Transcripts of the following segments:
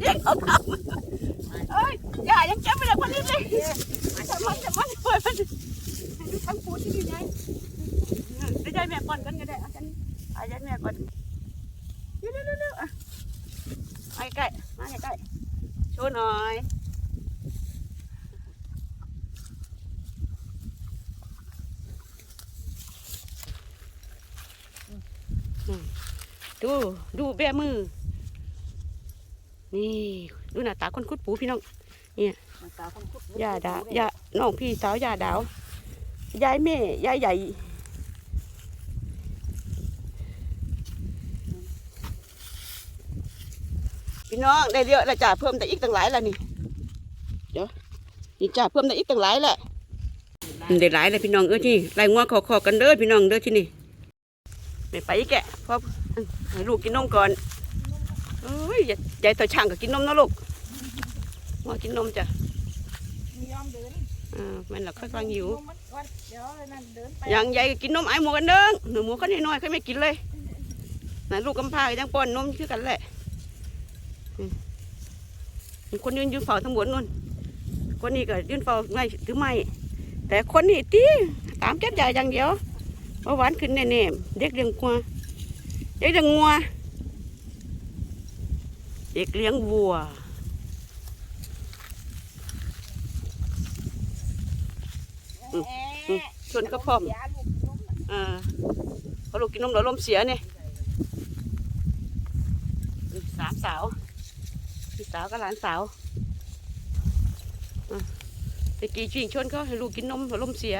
เด็กเอาทำเอ้ยอย่ายังจับไม่ได้คนนี้เลยจะมันจะมันเปิดมันให้ทั้งปูที่อยู่ไหนได้ใจแม่ก่อนกันก็ได้อาจารย์อาจารย์แม่ก่อนเร็วเร็วเร็วอะมาใกล้มาใกล้โชว์หน่อย ดูดูแบมือ นี่ ดูหน้าตาคนคุดปูพี่น้องตาคนคุดยาดายาน้องพี่สาวยาดาว ยายแม่ยายใหญ่พี่น้องได้เยอะแล้วจ้าเพิ่มแต่อีกตั้งหลายแล้วนี่ เดี๋ยวนี่จ้าเพิ่มแต่อีกตั้งหลายแหละได้หลายเลยพี่น้องเอ้ยที่ไล่งัวขอขอกันเด้อพี่น้องเด้อที่นี่ไม่ไปอีกแกะเพราะ ให้ลูกกินนมก่อนเอ้ยอย่าใจต่อช่างก็กินนมนะลูกงัวกินนมจ้ะมียอมเดินอ่ามันละค่อยฟังหิวมันวันเดี๋ยวนั่นเดินไปอย่างใหญ่ก็กินนมไอ้หมูกันเด้งหนูหมูเขาน้อยๆเขาไม่กินเลยน่ะลูกกำพร้าก็ยังป้อนนมคือกันแหละอืมมีคนยืนยืนเฝ้าทั้งหมดนู่นคนนี้ก็ยืนเฝ้าไม่ถือไม่แต่คนนี้ตีตามเก็บใหญ่อย่างเดียวเมื่อวานขึ้นแน่ๆเด็กเลี้ยงงัว เด็กเลี้ยงงัว เด็กเลี้ยงวัว ชนก็พร้อมอ่าเขาลูกกินนมแล้วลมเสียเนี่ยสามสาวพี่สาวกับหลานสาวอะตะกี้ชิงชนเขาให้ลูกกินนมแล้วลมเสีย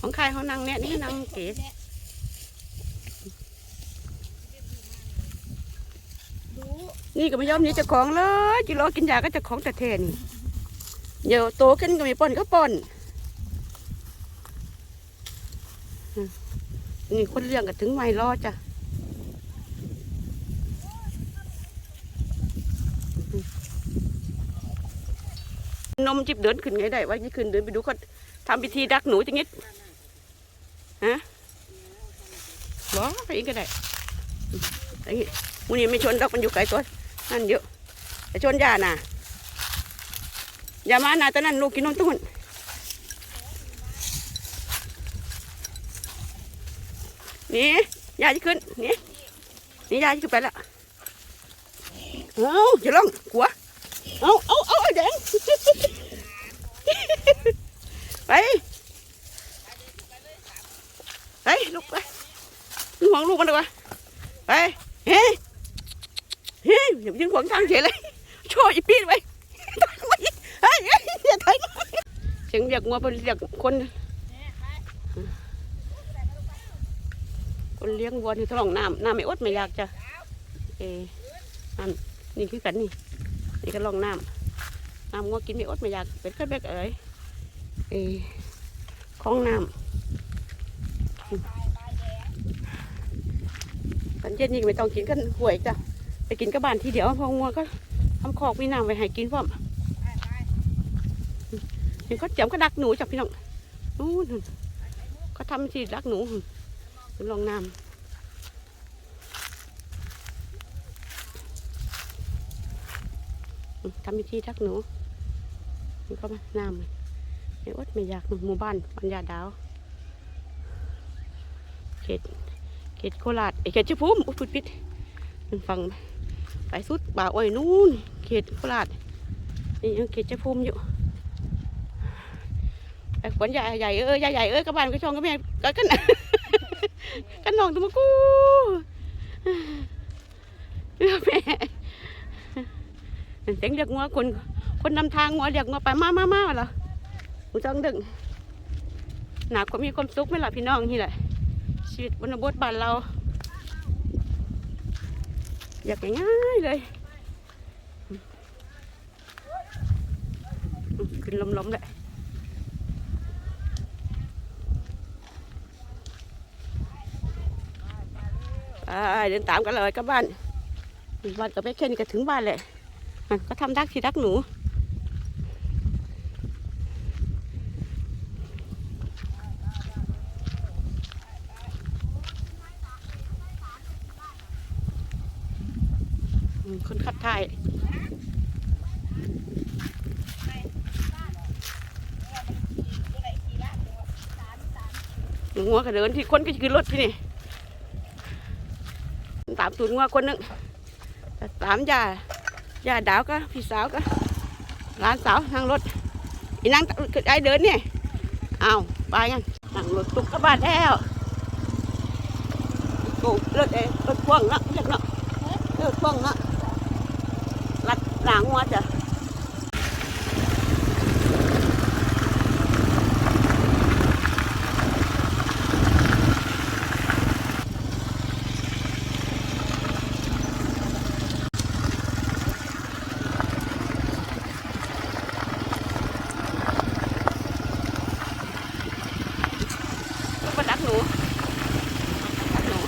ของใครเขานั่งเนี่ยนี่นั่งเก๋ นี่ก็ไม่ยอมนี่จ้าของเลยจิรอกินยาก็จ้าของแต่เทนเดี๋ยวโตขึ้นก็มีป่นก็ป่นนี่คนเลี้ยงก็ถึงไม่รอจ้ะนมจิบเดินขึ้นไงได้ว่ายี่ขึ้นเดินไปดูเขาทำพิธีดักหนูจังงี้ฮะบอกไปอีกก็ได้ไอ้นี่มูนี่ไม่ชนดอกมันอยู่ไกลตัว นั่นเยอะแต่ชนยาน่ะอย่ามาน่ะตอนนั้นลูกกินนมตุ้นนี่ยาจะขึ้นนี่นี่ยาจะขึ้นไปละเอาจะลองกลัวเอาเอาเอาไอ้แดงไปไปลูกไปห่วงลูกมันดีกว่าไปเฮ้ อย่าไปยืนขวางทางเฉยเลยโชว์อีปีนไปเฮ้ยเฮ้ยอย่าถอยเสียงเรียกงัวเป็นเรียกคน คนเลี้ยงวัวที่ท้องน้ำน้ำไม่อดไม่อยากจะเอนั่นนี่คือกันนี่นี่ก็ลองน้ำน้ำงัวกินไม่อดไม่อยากเป็นแค่เบ็กเอ๋ยเออคลองน้ำตอนเย็นนี่ไม่ต้องกินกันห่วยจ้ะ ไปกินกับบ้านทีเดียวพองัวก็ทำคอกมีน้ำไว้ให้กินพร้อมเห็นเขาเจียมก็ดักหนูจ้ะพี่น้องนู่นเขาทำทีดักหนูลองน้ำทำพิธีทักหนูมันก็มาน้ำไม่อดไม่อยากหมู่บ้านปัญญาดาว เขต เขตโคราชเอ้ยเขตชัยภูมิอุยพุดปิดมันฟัง ไปสุดป่าอ้อยนู่นเขตโคราชนี่ยังเขตชัยภูมิอยู่ไอ้ขวัญใหญ่ใหญ่เอ้ยใหญ่ใหญ่เอ้ยกบบ้านกับช่องกับแม่ก็กันกันน้องตัวมากูแม่เสียงเรียกงัวคนคนนำทางงัวเรียกงัวไปมามามาเหรอหูจังดึงหนักก็มีความสุขไหมล่ะพี่น้องนี่แหละชีวิตบนบทบ้านเรา อยากง่ายๆเลยอืมขึ้นล้มๆเลยอ่าเดินตามกันเลยกลับบ้านบ้านกับแม่แค่นี้ก็ถึงบ้านแหละอะก็ทำดักที่ดักหนู มคนคัดท้ายงัวก็เดินที่คนก็คือรถที่นี่ตามตูนงัวคนหนึงตามยาย่าดาวก็พี่สาวก็ร้านสาวทางรถอีนางไอเดินเนี่ยเอาไปกันนั่งรถตุกกระบาดแล้วโอ้รถเอรถพ่วงเนะเรียกเนาะรถพ่วงเนะ หลังหัวจ้ะมาดักหนูดักหนู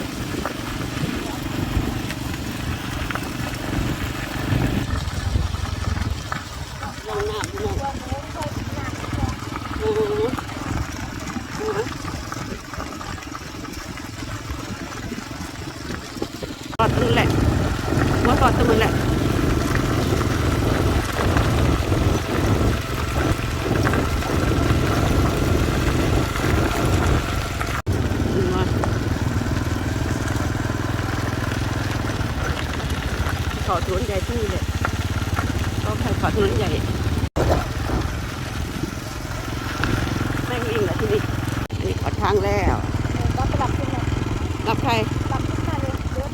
ลองน้ำดูหน่อยอืออือตอดมือแหละหัวตอดตัวมือแหละอืมมาข อถนนใหญ่ที่นี่เลยก็ใครขอถนนใหญ่แม่งวิ่งเหรอที่นี่อันนี้ขอทางแล้วเราไปหลับขึ้นมารับใครหลับขึ้นมาเลยเดิน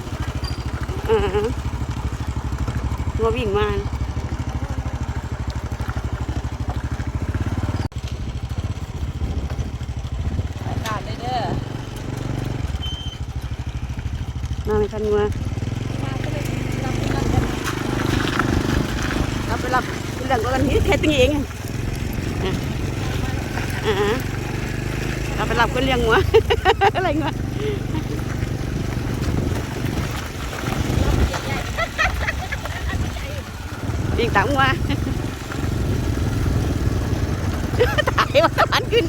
อ่าตัววิ่งมาการเลยเด้อมาไม่ทันงัว มาก็เลยหลับขึ้นมาเลย รับไปรับเรื่องกันนี้แค่ตีเองอะอ่าเราไปรับก็เลี้ยงงัวอะไรงัววิ่งตามงัวตายว่าสะพานขึ้น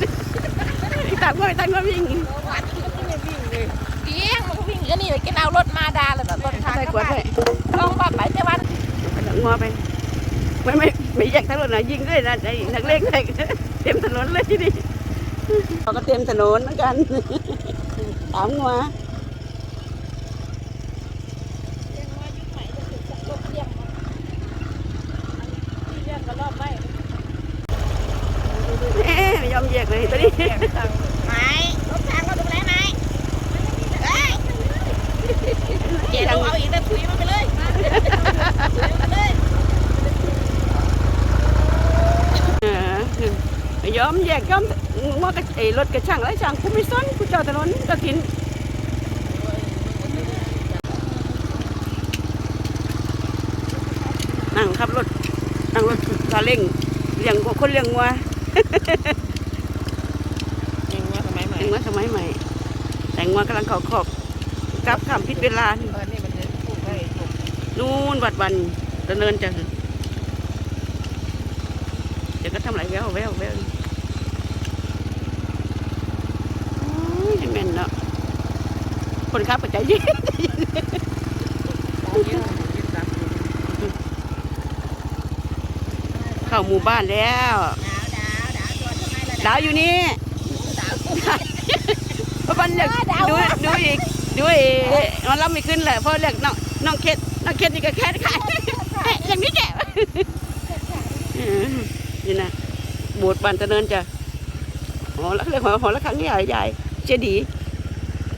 วิ่งตามงัวไปตามงัววิ่งหวานที่ก็ไม่วิ่งเลยเกี้ยงมันก็วิ่งก็นี่เลยกินเอารถมาดาเลยแบบรถทางใส่ก็ขวดไปให้ลองบัดไปเจ้าวันไปหลังงัวไป ไม่ไม่ไม่แยกทั้งรถนะยิงด้วยนะไอ้นักเลงเลยเต็มถนนเลยที่นี่เขาก็เต็มถนนเหมือนกันตามงัวเลี้ยงว่ายุคใหม่จะถูกรถเลี้ยงมาเลี้ยงก็รอบไม่เอ๊ะไม่ยอมแยกเลยตัวนี้ไม่รถทางก็ตรงไหนไหมเฮ้ยเจ๊เราเอาอีกแล้วถุยมันไปเลยถุยมันไปเลย เออไม่ย อมแยกยอมงัวกับไอ้รถกระช่างไรช่างกูไม่ซ้นกูเจ้าถนนก็กินนั่งขับรถนั่งรถซาเล้งเลี้ยงคนเลี้ยงงัวยังว่าสมัยใหม่แต่งงัวสมัยใหม่ แต่งงัวกำลังเขาขอบกลับข้ามพิษเวลาเออนี่มันจะปลูกได้ปลูกนู่นวัดวันดำเนินจะเดี๋ยวก็ทำอะไรแววแววแวว อ้ยแม่นเนาะคนขับปัจจัยเย็นเข้าหมู่บ้านแล้วดาวดาวดาวตัวทำไมล่ะดาวอยู่นี่ดาวเพราะมันเลือกดูดูอีกดูอีกมันรับไม่ขึ้นแหละเพราะเลือกน้องน้องเคสน้องเคสนี่ก็แค่ขายอย่างนี้แกอืมนี่นะโบสถ์บ้านเจริญจ้ะหอละเรียกหอหอละครั้งใหญ่ใหญ่ เจดี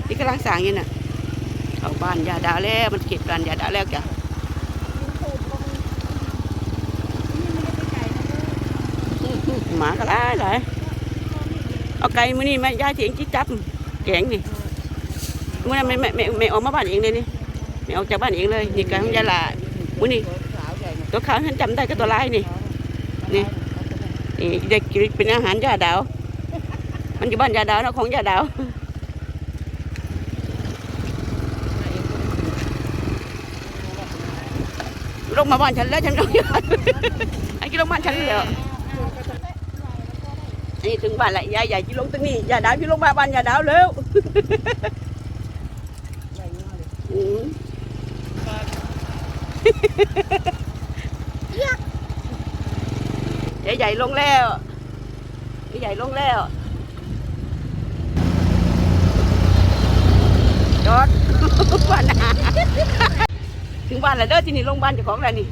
ที่กำลังสร้างอยู่น่ะเขาบ้านยาดาแล้วมันเขตบ้านยาดาแล้วจ้ะหมาก็หลายหลายเอาไก่มื้อนี้มายายเถียงจิจับแกงนี่มื้อนั้นไม่ไม่ไม่ไม่ออกมาบ้านเองเลยนี่ไม่ออกจากบ้านเองเลยนี่ไก่ของยายลามื้อนี้ตัวขาวฉันจำได้ก็ตัวลายนี่นี่เด็กกินเป็นอาหารยาดาว มันอยู่บ้านยาดาวนะของยาดาวลงมาบ้านฉันแล้วฉันก็ไอ้กินลงบ้านฉันแล้วนี่ถึงบ้านละยายใหญ่ที่ลงตรงนี้ยาดาวที่ลงมาบ้านยาดาวเร็วใหญ่ใหญ่ลงแล้วใหญ่ลงแล้ว จอดบ้านถึงบ้านแล้วเด้อที่นี่โรงพยานเจ้าของแล้วนี่